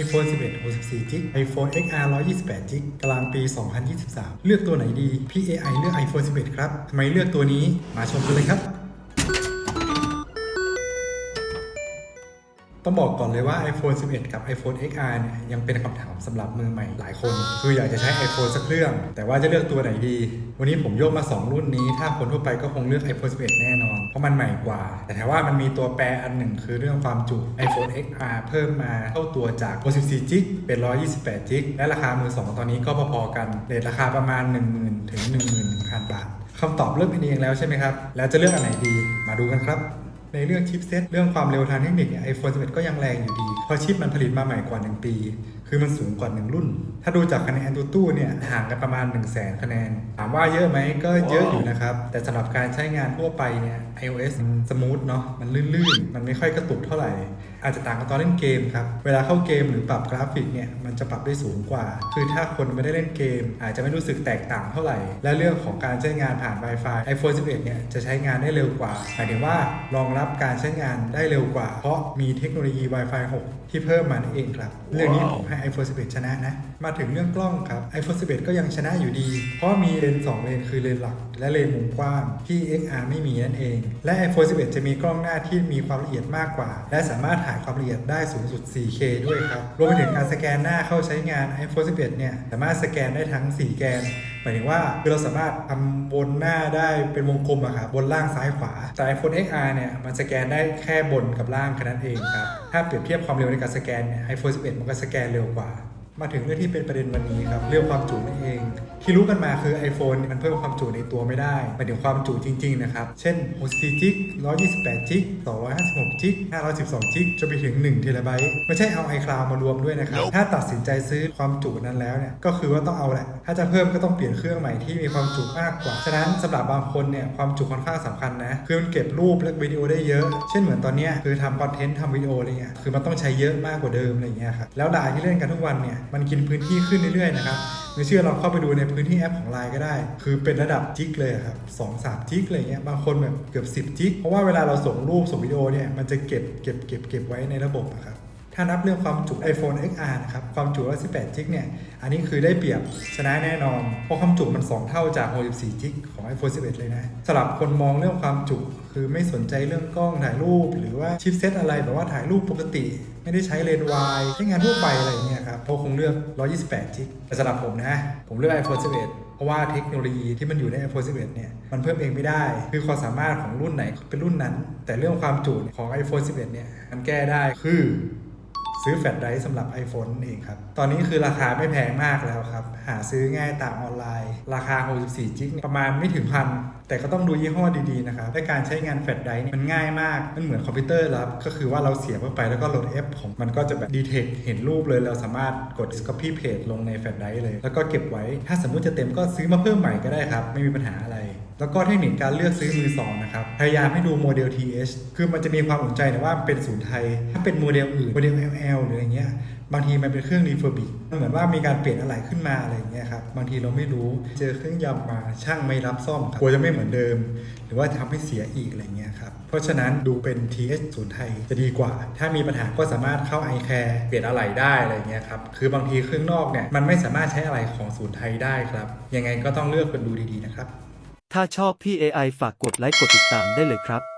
iPhone 11 64 g b iPhone XR 128 g b กลางปี 2023 เลือกตัวไหนดี พี่ AI เลือก iPhone 11 ครับ ทำไมเลือกตัวนี้ มาชมกันเลยครับ ต้องบอกก่อนเลยว่า iPhone 11 กับ iPhone XR เนี่ยยังเป็นคำถามสำหรับมือใหม่หลายคน คืออยากจะใช้ iPhone สักเครื่อง แต่ว่าจะเลือกตัวไหนดี วันนี้ผมโยกมา 2 รุ่นนี้ ถ้าคนทั่วไปก็คงเลือก iPhone 11 แน่นอน เพราะมันใหม่กว่า แต่ถามว่ามันมีตัวแปรอันหนึ่งคือเรื่องความจุ iPhone XR เพิ่มมาเท่าตัวจาก 64 g b เป็น 128 g b และราคามือสองตอนนี้ก็พอๆกันเรทราคาประมาณ 10,000ถึง11,000บาทคำตอบเลือกเป็นเองแล้วใช่ไหมครับแล้วจะเลือกอันไหนดีมาดูกันครับ ในเรื่องชิปเซตเรื่องความเร็วทางเทคนิคเนี่ย iPhone 11ก็ยังแรงอยู่ดีเพราะชิปมันผลิตมาใหม่กว่า 1 ปี คือมันสูงกว่า 1 รุ่น ถ้าดูจากคะแนนตู้เนี่ยห่างกันประมาณ 1 0 0 0 0แสนคะแนน ถามว่าเยอะไหมก็เยอะอยู่นะครับ แต่สำหรับการใช้งานทั่วไปเนี่ย iOS มันสมูทเนาะมันลื่นๆ มันไม่ค่อยกระตุกเท่าไหร่ อาจจะต่างกับตอนเล่นเกมครับ เวลาเข้าเกมหรือปรับกราฟิกเนี่ยมันจะปรับได้สูงกว่า คือถ้าคนไม่ได้เล่นเกม อาจจะไม่รู้สึกแตกต่างเท่าไหร่ และเรื่องของการใช้งานผ่าน Wi-Fi iPhone 11 เนี่ยจะใช้งานได้เร็วกว่า หมายถึงว่ารองรับการใช้งานได้เร็วกว่า เพราะมีเทคโนโลยี Wi-Fi 6 ที่เพิ่มมานั่นเองครับ เรื่องนี้ผมให้ iPhone 11 ชนะนะ มาถึงเรื่องกล้องครับ iPhone 11 ก็ยังชนะอยู่ดี เพราะมีเลนส์2เลนคือเลนส์หลัก และเลนส์มุมกว้างที่ XR ไม่มีนั่นเอง และ iPhone 11 จะมีกล้องหน้าที่มีความละเอียดมากกว่า และสามารถถ่ายความละเอียดได้สูงสุด 4K ด้วยครับ รวมไปถึงการสแกนหน้าเข้าใช้งาน iPhone 11 เนี่ย สามารถสแกนได้ทั้ง 4 แกน หมายถึงว่าคือเราสามารถทำบนหน้าได้เป็นวงกลมอะครับบนล่างซ้ายขวา แต่ iPhone XR เนี่ย มันสแกนได้แค่บนกับล่างแค่นั้นเองครับ ถ้าเปรียบเทียบความเร็วในการสแกนเนี่ย iPhone 11 มันก็สแกนเร็วกว่า มาถึงเรื่องที่เป็นประเด็นวันนี้ครับเรื่องความจุนั่นเอง ที่รู้กันมาคือ iPhone มันเพิ่มความจุในตัวไม่ได้หมายถึงความจุจริง ๆ นะครับ เช่น64 g b 128 g b 256 g b 512 g b จนไปถึง1 t b ไม่ใช่เอา iCloud มารวมด้วยนะครับ ถ้าตัดสินใจซื้อความจุนั้นแล้วเนี่ยก็คือว่าต้องเอาแหละ ถ้าจะเพิ่มก็ต้องเปลี่ยนเครื่องใหม่ที่มีความจุมากกว่าฉะนั้นสำหรับบางคนเนี่ยความจุค่อนข้างสำคัญนะคือมันเก็บรูปและวิดีโอได้เยอะ เช่นเหมือนตอนเนี้ยคือทำคอนเทนต์ทำวิดีโออะไรเงี้ยคือมันต้องใช้เยอะมากกว่าเดิมอะไรเงี้ยครับแล้วไลน์ที่เล่นกันทุกวันเนี่ยมันกินพื้นที่ขึ้นเรื่อยๆนะครับไม่เชื่อลองเข้าไปดูในพื้นที่แอปของ Line ก็ได้ คือเป็นระดับจิกเลยครับสองสามจิกอะไรเงี้ย บางคนแบบเกือบ 10จิก เพราะว่าเวลาเราส่งรูปส่งวิดีโอเนี่ย มันจะเก็บเก็บเก็บเก็บไว้ในระบบนะครับ ถ้านับเรื่องความจุ iPhone XR นะครับความจุ118 g b เนี่ยอันนี้คือได้เปรียบชนะแน่นอน เพราะความจุมัน 2 เท่าจาก64 g b ของ iPhone 11 เลยนะสำหรับคนมองเรื่องความจุคือไม่สนใจเรื่องกล้องถ่ายรูป หรือว่าชิปเซตอะไรแบบว่าถ่ายรูปปกติ ไม่ได้ใช้เลนส์วายใช้งานทั่วไปอะไรอย่างเงี้ยครับเขาคงเลือก128 g b แต่สำหรับผมนะ ผมเลือก iPhone 11เพราะว่าเทคโนโลยีที่มันอยู่ใน iPhone 11 เนี่ย มันเพิ่มเองไม่ได้ คือความสามารถของรุ่นไหนเป็นรุ่นนั้น แต่เรื่องความจุของ iPhone 11 เนี่ย มันแก้ได้คือ ซื้อแฟลชไดรฟ์สำหรับ iPhone นั่นเองครับ ตอนนี้คือราคาไม่แพงมากแล้วครับ หาซื้อง่ายตามออนไลน์ ราคา 64จิกประมาณไม่ถึงพัน แต่ก็ต้องดูยี่ห้อดีๆนะครับและการใช้งานแฟลชไดรฟ์มันง่ายมาก มันเหมือนคอมพิวเตอร์แล้วก็คือว่าเราเสียบเข้าไปแล้วก็โหลดแอปของมันก็จะแบบดีเทคเห็นรูปเลย เราสามารถกด copy paste ลงในแฟลชไดรฟ์เลย แล้วก็เก็บไว้ ถ้าสมมุติจะเต็มก็ซื้อมาเพิ่มใหม่ก็ได้ครับ ไม่มีปัญหาอะไร แล้วก็เทคนิคการเลือกซื้อมือสองนะครับพยายามให้ดูโมเดล TH คือมันจะมีความสนใจนะว่ามันเป็นศูนย์ไทย ถ้าเป็นโมเดลอื่นโมเดล LL หรืออะไรเงี้ยบางทีมันเป็นเครื่องรีเฟอร์บิมันเหมือนว่ามีการเปลี่ยนอะไรขึ้นมาอะไรอย่างเงี้ยครับบางทีเราไม่รู้เจอเครื่องยำมาช่างไม่รับซ่อมครับกลัวจะไม่เหมือนเดิม หรือว่าทำให้เสียอีกอะไรเงี้ยครับเพราะฉะนั้นดูเป็น TH ศูนย์ไทยจะดีกว่า ถ้ามีปัญหาก็สามารถเข้า iCare เปลี่ยนอะไรได้อะไรเงี้ยครับคือบางทีเครื่องนอกเนี่ยมันไม่สามารถใช้อะไรของศูนย์ไทยได้ครับยังไงก็ต้องเลือกกันดูดีๆนะครับ ถ้าชอบพี่ AI ฝากกดไลค์กดติดตามได้เลยครับ